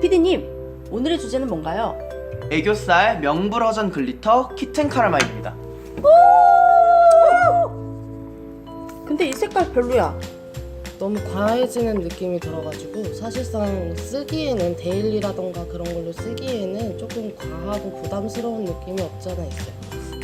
피디님, 오늘의 주제는 뭔가요? 애교살 명불허전 글리터 키튼 카라마입니다. 근데 이 색깔 별로야. 너무 과해지는 느낌이 들어가지고 사실상 쓰기에는 데일리라던가 그런 걸로 쓰기에는 조금 과하고 부담스러운 느낌이 없지 않아 있어요.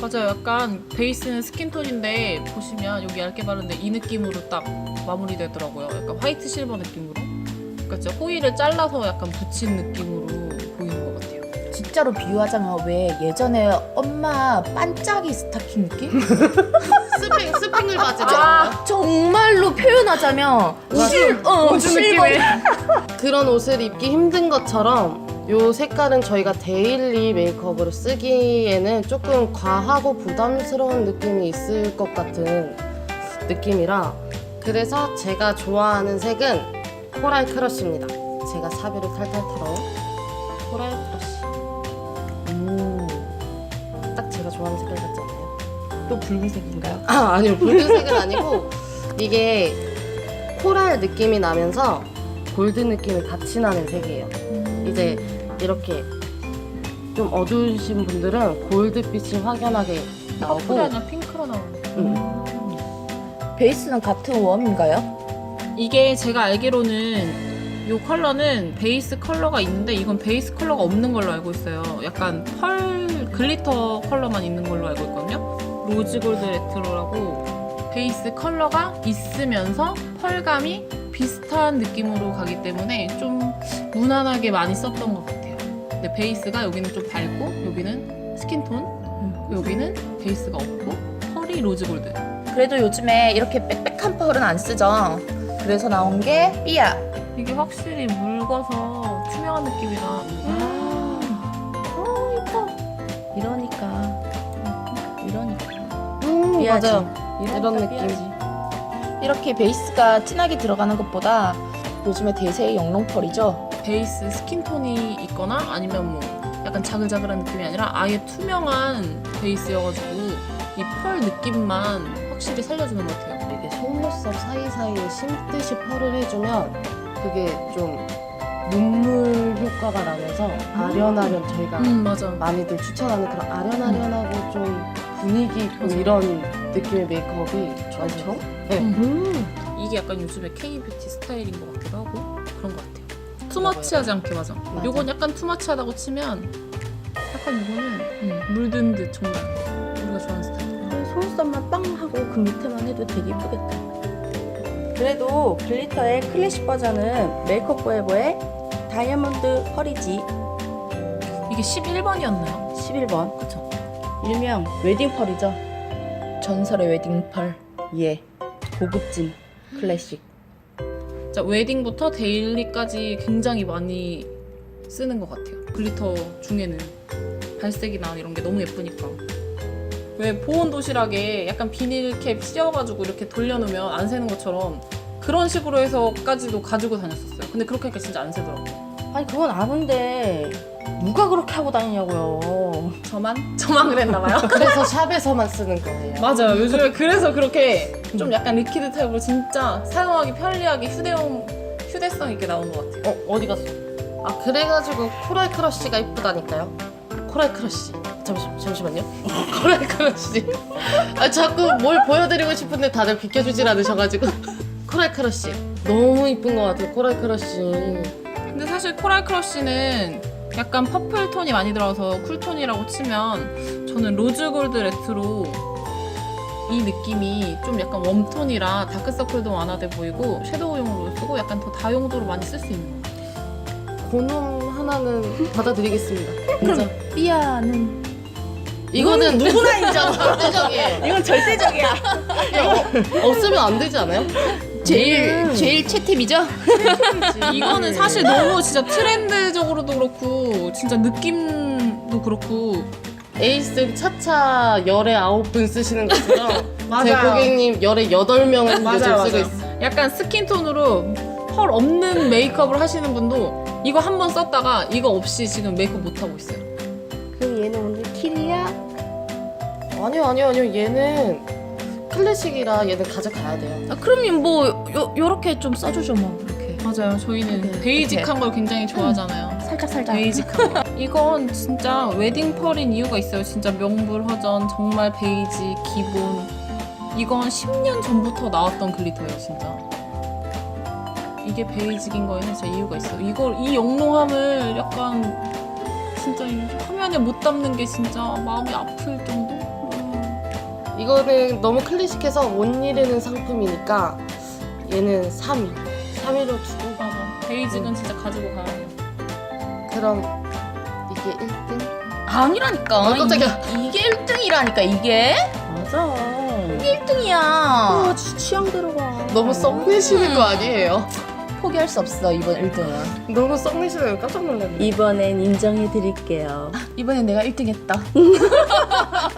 맞아요. 약간 베이스는 스킨톤인데 보시면 여기 얇게 바른데 이 느낌으로 딱 마무리되더라고요. 약간 화이트 실버 느낌으로. 그러니까 진짜 호일을 잘라서 약간 붙인 느낌으로 보이는 것 같아요. 진짜로 비유하자면 왜 예전에 엄마 반짝이 스타킹 느낌? 스팽 스팽을 바지죠. 아 정말로 표현하자면 실, 어, 우주 실버 느낌의. 그런 옷을 입기 힘든 것처럼 요 색깔은 저희가 데일리 메이크업으로 쓰기에는 조금 과하고 부담스러운 느낌이 있을 것 같은 느낌이라 그래서 제가 좋아하는 색은 코랄 크러쉬입니다. 제가 사비를 탈탈 털어 코랄 크러쉬. 딱 제가 좋아하는 색깔 같지 않나요? 또 붉은색인가요? 아 아니요 붉은색은 아니고 이게 코랄 느낌이 나면서 골드 느낌이 같이 나는 색이에요. 이제 이렇게 좀 어두우신 분들은 골드빛이 확연하게 나오고 아니라 핑크로 나오는. 음, 베이스는 같은 웜인가요? 이게 제가 알기로는 이 컬러는 베이스 컬러가 있는데 이건 베이스 컬러가 없는 걸로 알고 있어요. 약간 펄 글리터 컬러만 있는 걸로 알고 있거든요. 로즈 골드 레트로라고 베이스 컬러가 있으면서 펄감이 비슷한 느낌으로 가기 때문에 좀 무난하게 많이 썼던 것 같아요. 근데 베이스가 여기는 좀 밝고 여기는 스킨톤, 여기는 베이스가 없고 펄이 로즈 골드. 그래도 요즘에 이렇게 빽빽한 펄은 안 쓰죠. 그래서 나온 게 삐아. 이게 확실히 묽어서 투명한 느낌이라 어 이뻐. 이러니까 이러니까 음, 삐아지. 맞아요. 이런 느낌. 삐아지. 이렇게 베이스가 진하게 들어가는 것보다 요즘에 대세의 영롱 펄이죠. 베이스 스킨톤이 있거나 아니면 뭐 약간 자글자글한 느낌이 아니라 아예 투명한 베이스여가지고 이 펄 느낌만 확실히 살려주는 것 같아요. 속눈썹 사이사이에 심듯이 펄을 해주면 그게 좀 눈물 효과가 나면서 아련아련 저희가 음 맞아. 많이들 추천하는 그런 아련아련하고 좀 분위기 있고 이런 느낌의 메이크업이 좋죠. 네. 음. 이게 약간 요즘에 K-뷰티 스타일인 것 같기도 하고 그런 것 같아요. 투머치하지 않게 맞아. 맞아. 요건 약간 투머치하다고 치면 약간 이거는 음, 물든 듯 정말 속눈썹만 빵 하고 그 밑에만 해도 되게 예쁘겠다. 그래도 글리터의 클래식 버전은 메이크업 포에버의 다이아몬드 펄이지 이게 11번이었나요? 11번. 그쵸? 일명 웨딩 펄이죠. 전설의 웨딩 펄. 예. 고급진 클래식. 자, 웨딩부터 데일리까지 굉장히 많이 쓰는 것 같아요. 글리터 중에는 발색이나 이런 게 너무 예쁘니까. 왜 보온 도시락에 약간 비닐캡 씌워가지고 이렇게 돌려놓으면 안 새는 것처럼 그런 식으로 해서까지도 가지고 다녔었어요. 근데 그렇게 하니까 진짜 안 새더라고요. 아니 그건 아는데 누가 그렇게 하고 다니냐고요. 저만? 저만 그랬나 봐요. 그래서 샵에서만 쓰는 거예요. 맞아요. 요즘에 그래서 그렇게 좀 약간 리퀴드 타입으로 진짜 사용하기 편리하게 휴대용, 휴대성 있게 나온 것 같아요. 어 어디 갔어? 아 그래가지고 코랄 크러쉬가 이쁘다니까요. 코랄 크러쉬. 잠시 잠시만요. 코랄 크러쉬. 아 자꾸 뭘 보여드리고 싶은데 다들 비켜주질 않으셔가지고 코랄 크러쉬. 너무 이쁜 것 같아요. 코랄 크러쉬. 근데 사실 코랄 크러쉬는 약간 퍼플 톤이 많이 들어서 쿨톤이라고 치면 저는 로즈 골드 레트로 이 느낌이 좀 약간 웜톤이라 다크서클도 완화돼 보이고 섀도우용으로 쓰고 약간 더 다용도로 많이 쓸 수 있는 것 같아요. 고놈 하나는 받아드리겠습니다. 진짜. 삐아는 이거는 누구나 인정. 절대적이에요. 이건 절대적이야. 없으면 안 되지 않아요? 제일 제일 채템이죠. 이거는 사실 너무 진짜 트렌드적으로도 그렇고 진짜 느낌도 그렇고 에이스 차차 열에 아홉 분 쓰시는 것처럼 제 맞아요. 고객님 열에 여덟 명은 맞아요, 요즘 쓰고 맞아요. 있어요. 약간 스킨톤으로 펄 없는 메이크업을 하시는 분도 이거 한 번 썼다가 이거 없이 지금 메이크업 못 하고 있어요. 아니요 아니요 아니요 얘는 클래식이라 얘는 가져가야 돼요. 아, 그러면 뭐 요, 요렇게 좀 써주죠 뭐 이렇게. 맞아요. 저희는 네, 베이직한 걸 굉장히 좋아하잖아요. 살짝 살짝. 베이직한 거. 이건 진짜 웨딩 펄인 이유가 있어요. 진짜 명불허전 정말 베이지 기본. 이건 10년 전부터 나왔던 글리터예요, 진짜. 이게 베이직인 거에 진짜 이유가 있어요. 이걸 이 영롱함을 약간 진짜 이 화면에 못 담는 게 진짜 마음이 아플 정도. 이거는 너무 클래식해서 못 잃는 상품이니까 얘는 3위. 3위로 두고 맞아. 베이직은 진짜 가지고 가야 해요. 그럼 이게 1등? 아니라니까. 어, 깜짝이야. 이, 이게 1등이라니까 이게. 맞아. 1등이야. 아, 지 취향대로 가. 너무 썩내시는 거 아니에요? 포기할 수 없어 이번 1등은. 너무 썩내시면 깜짝 놀랐네. 이번엔 인정해 드릴게요. 이번엔 내가 1등했다.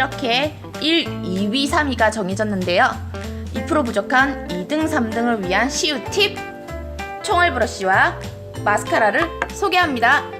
이렇게 1, 2위, 3위가 정해졌는데요. 2% 부족한 2등, 3등을 위한 시우 팁! 총알 브러쉬와 마스카라를 소개합니다.